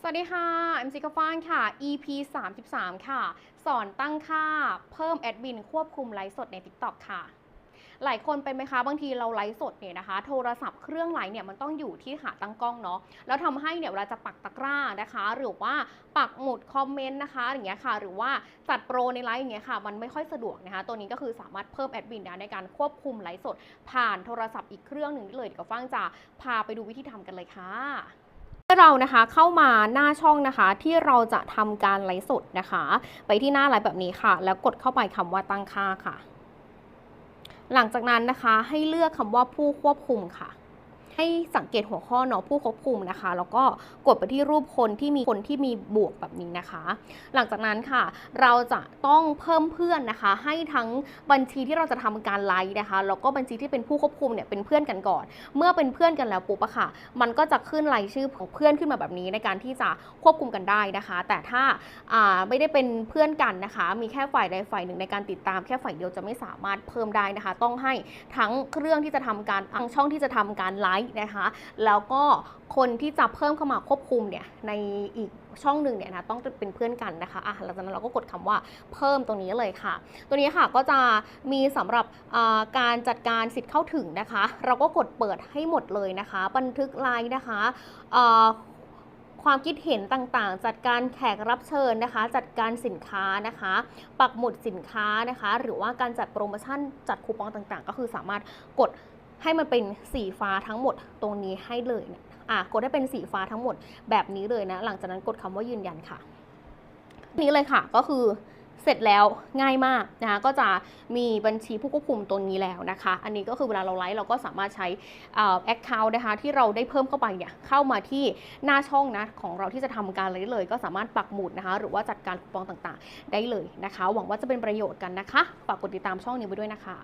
สวัสดีค่ะ MC กฟ้านค่ะ EP 33 ค่ะ สอนตั้งค่าเพิ่มแอดมินควบคุมไลฟ์สดใน TikTok ค่ะ หลายคนเป็นไหมคะบางทีเราไลฟ์สดเนี่ยนะคะ โทรศัพท์เครื่องไลฟ์เนี่ยมันต้องอยู่ที่ขาตั้งกล้องเนาะแล้วทำให้เนี่ยเวลาจะปักตะกร้านะคะ หรือว่าปักหมุดคอมเมนต์นะคะอย่างเงี้ยค่ะ หรือว่าจัดโปรในไลฟ์อย่างเงี้ยค่ะ มันไม่ค่อยสะดวกนะคะ ตัวนี้ก็คือสามารถเพิ่มแอดมินนะในการควบคุมไลฟ์สดผ่านโทรศัพท์อีกเครื่องหนึ่งได้เลยเดี๋ยวกับฟังจะพาไปดูวิธีทำกันเลยค่ะ เรานะคะเข้ามาหน้าช่องนะคะที่เราจะทำการไลฟ์สดนะคะ ไปที่หน้าไลฟ์แบบนี้ค่ะ แล้วกดเข้าไปคำว่าตั้งค่าค่ะ หลังจากนั้นนะคะให้เลือกคำว่าผู้ควบคุมค่ะ ให้สังเกตหัวข้อเนาะผู้ควบคุมนะคะ แล้วก็กดไปที่รูปคนที่มีคนที่มีบวกแบบนี้นะคะ หลังจากนั้นค่ะ เราจะต้องเพิ่มเพื่อนนะคะ ให้ทั้งบัญชีที่เราจะทำการไลฟ์นะคะแล้วก็บัญชีที่เป็นผู้ควบคุมเนี่ยเป็นเพื่อนกันก่อน เมื่อเป็นเพื่อนกันแล้วปุ๊บอะค่ะ มันก็จะขึ้นรายชื่อของเพื่อนขึ้นมาแบบนี้ในการที่จะควบคุมกันได้นะคะ แต่ถ้าอ่าไม่ได้เป็นเพื่อนกันนะคะ มีแค่ฝ่ายใดฝ่ายหนึ่งในการติดตามแค่ฝ่ายเดียวจะไม่สามารถเพิ่มได้นะคะ ต้องให้ทั้งเครื่องที่จะทำการทั้งช่องที่จะทำการไลฟ์นะคะ แล้วก็คนที่จะเพิ่มเข้ามาควบคุมเนี่ยในอีกช่องหนึ่งเนี่ยนะต้องเป็นเพื่อนกันนะคะอะหลังจากนั้นเราก็กดคำว่าเพิ่มตรงนี้เลยค่ะ ตัวนี้ค่ะก็จะมีสำหรับการจัดการสิทธิ์เข้าถึงนะคะ เราก็กดเปิดให้หมดเลยนะคะ บันทึกไลน์นะคะความคิดเห็นต่างๆ จัดการแขกรับเชิญนะคะ จัดการสินค้านะคะ ปักหมุดสินค้านะคะ หรือว่าการจัดโปรโมชั่น จัดคูปองต่างๆ ก็คือสามารถกด ให้มันเป็นสีฟ้าทั้งหมดตรงนี้ให้เลยนะอะกดให้เป็นสีฟ้าทั้งหมดแบบนี้เลยนะ หลังจากนั้นกดคำว่ายืนยันค่ะ นี่เลยค่ะก็คือเสร็จแล้วง่ายมากนะคะก็จะมีบัญชีผู้ควบคุมตัวนี้แล้วนะคะ อันนี้ก็คือเวลาเราไลฟ์เราก็สามารถใช้แอคเคาท์นะคะที่เราได้เพิ่มเข้าไปเนี่ยเข้ามาที่หน้าช่องนะของเราที่จะทำการเลยเลย ก็สามารถปักหมุดนะคะ หรือว่าจัดการคูปองต่างๆ ได้เลยนะคะ หวังว่าจะเป็นประโยชน์กันนะคะฝากกดติดตามช่องนี้ไว้ด้วยนะคะ